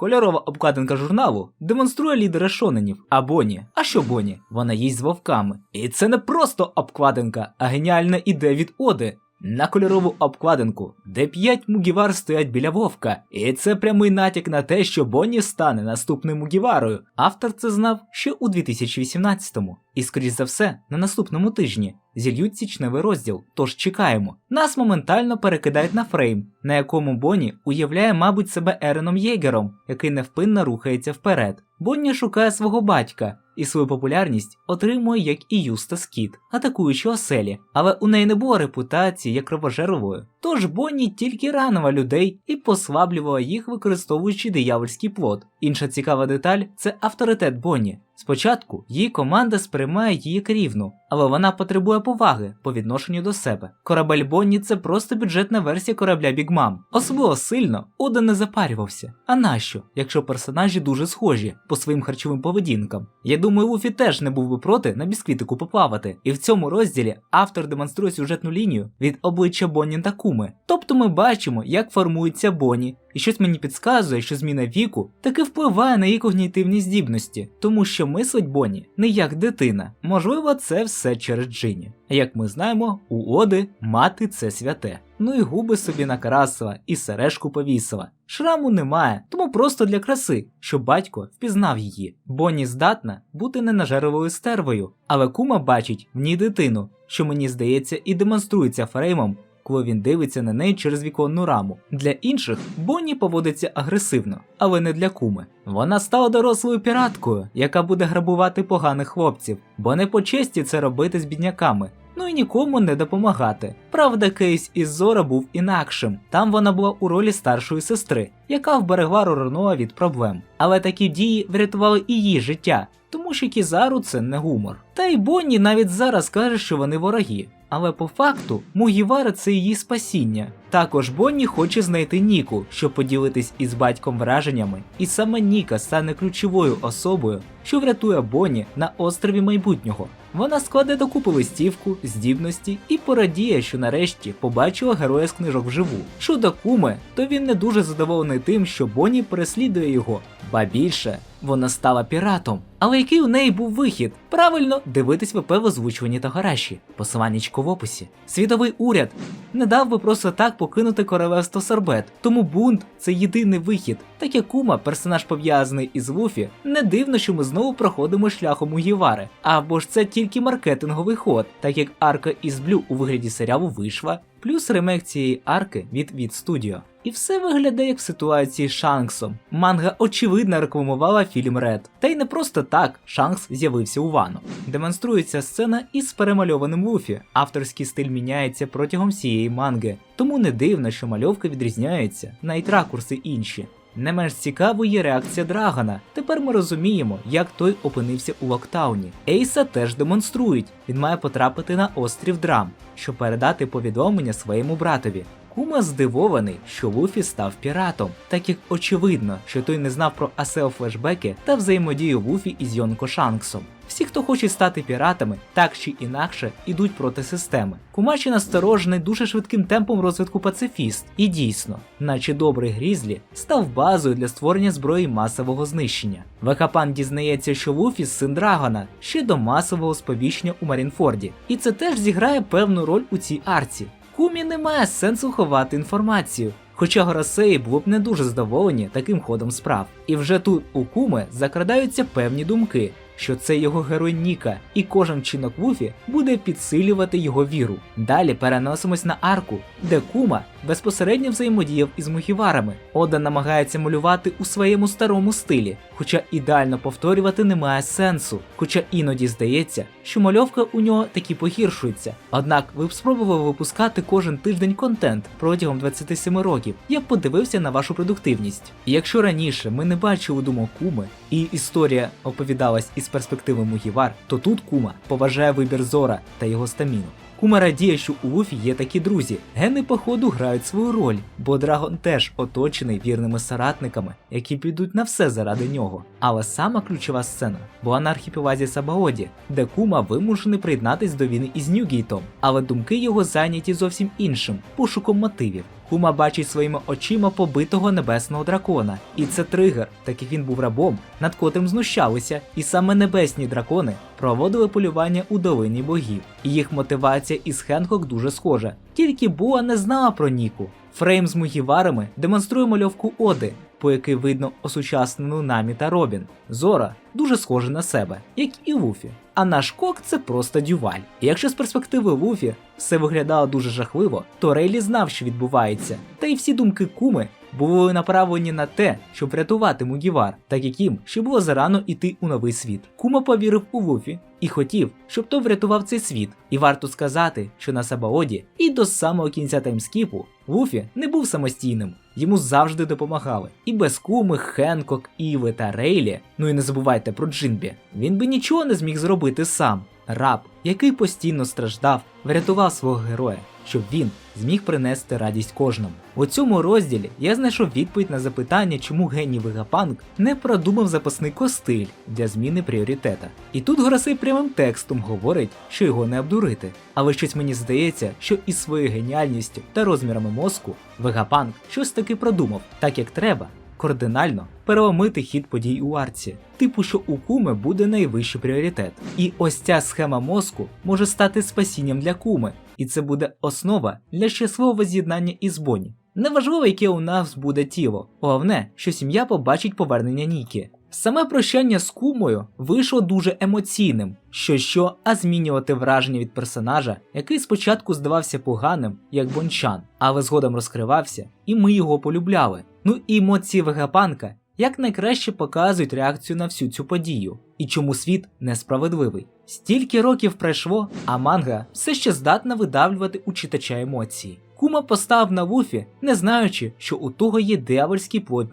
Кольорова обкладинка журналу демонструє лідера шоненів, а Боні. А що Боні? Вона їсть з вовками. І це не просто обкладинка, а геніальна ідея від Оди. На кольорову обкладинку, де п'ять мугівар стоять біля вовка, і це прямий натяк на те, що Бонні стане наступним мугіварою. Автор це знав ще у 2018-му. І, скоріш за все, на наступному тижні зільють січневий розділ, тож чекаємо. Нас моментально перекидають на фрейм, на якому Бонні уявляє, мабуть, себе Ереном Єгером, який невпинно рухається вперед. Бонні шукає свого батька і свою популярність отримує, як і Юста Скіт, атакуючи оселі, але у неї не було репутації як кровожерової. Тож Бонні тільки ранила людей і послаблювала їх, використовуючи диявольський плод. Інша цікава деталь це авторитет Бонні. Спочатку її команда сприймає її як рівну, але вона потребує поваги по відношенню до себе. Корабель Бонні це просто бюджетна версія корабля Біг Мам. Особливо сильно Ода не запарювався. А нащо, якщо персонажі дуже схожі по своїм харчовим поведінкам? Я думаю, Луфі теж не був би проти на бісквітику поплавати. І в цьому розділі автор демонструє сюжетну лінію від обличчя Бонні та Куми. Тобто ми бачимо, як формується Бонні, і щось мені підказує, що зміна віку таки впливає на її когнітивні здібності, тому що мислить Бонні не як дитина. Можливо, це все через Джині. Як ми знаємо, у Оди мати це святе. Ну і губи собі накрасила, і сережку повісила. Шраму немає, тому просто для краси, щоб батько впізнав її. Бонні здатна бути ненажерливою стервою, але кума бачить в ній дитину, що мені здається і демонструється фреймом коли він дивиться на неї через віконну раму. Для інших Бонні поводиться агресивно, але не для куми. Вона стала дорослою піраткою, яка буде грабувати поганих хлопців, бо не по честі це робити з бідняками. Ну і нікому не допомагати. Правда, кейс із Зора був інакшим. Там вона була у ролі старшої сестри, яка вберегла Ророноа від проблем. Але такі дії врятували і її життя, тому що Кізару це не гумор. Та й Бонні навіть зараз каже, що вони вороги. Але по факту Мугівара це її спасіння. Також Бонні хоче знайти Ніку, щоб поділитись із батьком враженнями, і саме Ніка стане ключовою особою, що врятує Бонні на острові майбутнього. Вона складе докупи листівку, здібності і порадіє, що нарешті побачила героя з книжок вживу. Щодо куми, то він не дуже задоволений тим, що Бонні переслідує його, ба більше вона стала піратом. Але який у неї був вихід? Правильно дивитись ВП в озвучуванні та гаражі, посиланнячко в описі. Світовий уряд не дав би просто так покинути королевство Сорбет, тому бунт це єдиний вихід. Так як Кума, персонаж пов'язаний із Луфі, не дивно, що ми знову проходимо шляхом Угівари. Або ж це тільки маркетинговий ход, так як арка із Блю у вигляді серіалу вийшла, плюс ремейк цієї арки від від Studio. І все виглядає як в ситуації з Шанксом. Манга очевидно рекламувала фільм Ред. Та й не просто так Шанкс з'явився у вану. Демонструється сцена із перемальованим Луфі. Авторський стиль міняється протягом всієї манги, тому не дивно, що мальовка відрізняється, навіть ракурси інші. Не менш цікавою є реакція Драгона. Тепер ми розуміємо, як той опинився у локтауні. Ейса теж демонструють. Він має потрапити на острів Драм, щоб передати повідомлення своєму братові. Кума здивований, що Луфі став піратом, так як очевидно, що той не знав про асел флешбеки та взаємодію Луфі із Йонко Шанксом. Всі, хто хоче стати піратами, так чи інакше ідуть проти системи. Кумачі насторожений дуже швидким темпом розвитку пацифіст, і дійсно, наче добрий Грізлі, став базою для створення зброї масового знищення. Векапан дізнається, що Луфі син Драгона ще до масового сповіщення у Марінфорді, і це теж зіграє певну роль у цій арці. Кумі немає сенсу ховати інформацію. Хоча Горосеї було б не дуже задоволені таким ходом справ. І вже тут у Куми закрадаються певні думки, що це його герой Ніка, і кожен чинок Вуфі буде підсилювати його віру. Далі переносимось на арку, де Кума безпосередньо взаємодіяв із мухіварами. Ода намагається малювати у своєму старому стилі, хоча ідеально повторювати немає сенсу. Хоча іноді здається, що мальовка у нього таки погіршується. Однак ви б спробували випускати кожен тиждень контент протягом 27 років. Я б подивився на вашу продуктивність. Якщо раніше ми не бачили думок Куми, і історія оповідалась із перспективи Мугівар, то тут Кума поважає вибір Зора та його стаміну. Кума радіє, що у Луфі є такі друзі. Гени, походу, грають свою роль, бо Драгон теж оточений вірними соратниками, які підуть на все заради нього. Але сама ключова сцена була на архіпелазі Сабаоді, де Кума вимушений приєднатись до війни із Ньюгейтом, але думки його зайняті зовсім іншим пошуком мотивів. Кума бачить своїми очима побитого небесного дракона, і це тригер, так як він був рабом, над котрим знущалися, і саме небесні дракони проводили полювання у долині богів. І їх мотивація із Хенкок дуже схожа. Тільки Буа не знала про Ніку. Фрейм з Мугіварами демонструє мальовку Оди, по якій видно осучаснену Намі та Робін. Зора дуже схожа на себе, як і Луфі. А наш кок це просто дюваль. І якщо з перспективи Луфі все виглядало дуже жахливо, то Рейлі знав, що відбувається, та й всі думки куми були направлені на те, щоб врятувати Мугівар, так як їм ще було зарано йти у новий світ. Кума повірив у Луфі і хотів, щоб той врятував цей світ. І варто сказати, що на Сабаоді і до самого кінця таймскіпу Луфі не був самостійним, йому завжди допомагали. І без куми, Хенкок, Іви та Рейлі, ну і не забувайте про Джинбі, він би нічого не зміг зробити сам. Раб, який постійно страждав, врятував свого героя, щоб він зміг принести радість кожному. У цьому розділі я знайшов відповідь на запитання, чому геній Вегапанк не продумав запасний костиль для зміни пріоритета. І тут Горосей прямим текстом говорить, що його не обдурити. Але щось мені здається, що із своєю геніальністю та розмірами мозку Вегапанк щось таки продумав, так як треба. Кардинально переломити хід подій у арці, типу, що у куми буде найвищий пріоритет. І ось ця схема мозку може стати спасінням для куми, і це буде основа для щасливого з'єднання із Боні. Неважливо, яке у нас буде тіло, головне, що сім'я побачить повернення Нікі. Саме прощання з кумою вийшло дуже емоційним, що що, а змінювати враження від персонажа, який спочатку здавався поганим, як Бончан, але згодом розкривався, і ми його полюбляли. Ну і емоції Вегапанка як найкраще показують реакцію на всю цю подію, і чому світ несправедливий. Стільки років пройшло, а манга все ще здатна видавлювати у читача емоції. Кума постав на Вуфі, не знаючи, що у того є диявольський плод.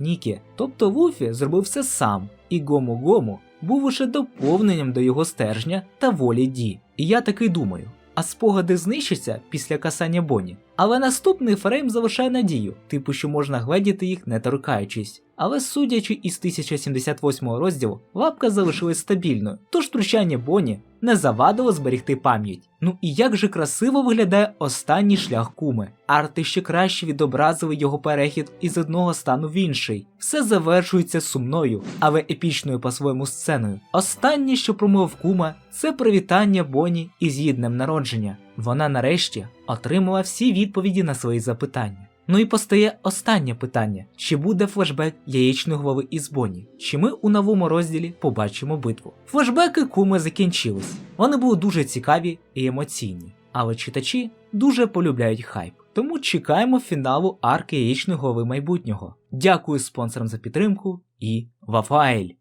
Тобто Вуфі зробив все сам, і Гому Гому був уже доповненням до його стержня та волі Ді. І я таки думаю. А спогади знищаться після касання Боні. Але наступний фрейм залишає надію, типу, що можна гледіти їх не торкаючись. Але судячи із 1078 розділу, лапка залишилась стабільною, тож втручання Боні не завадило зберігти пам'ять. Ну і як же красиво виглядає останній шлях куми. Арти ще краще відобразили його перехід із одного стану в інший. Все завершується сумною, але епічною по-своєму сценою. Останнє, що промовив кума, це привітання Боні із її днем народження. Вона нарешті отримала всі відповіді на свої запитання. Ну і постає останнє питання: чи буде флешбек яєчної голови із Бонні? Чи ми у новому розділі побачимо битву? Флешбеки куми закінчились. Вони були дуже цікаві і емоційні, але читачі дуже полюбляють хайп. Тому чекаємо фіналу арки яєчної голови майбутнього. Дякую спонсорам за підтримку і Вафаель!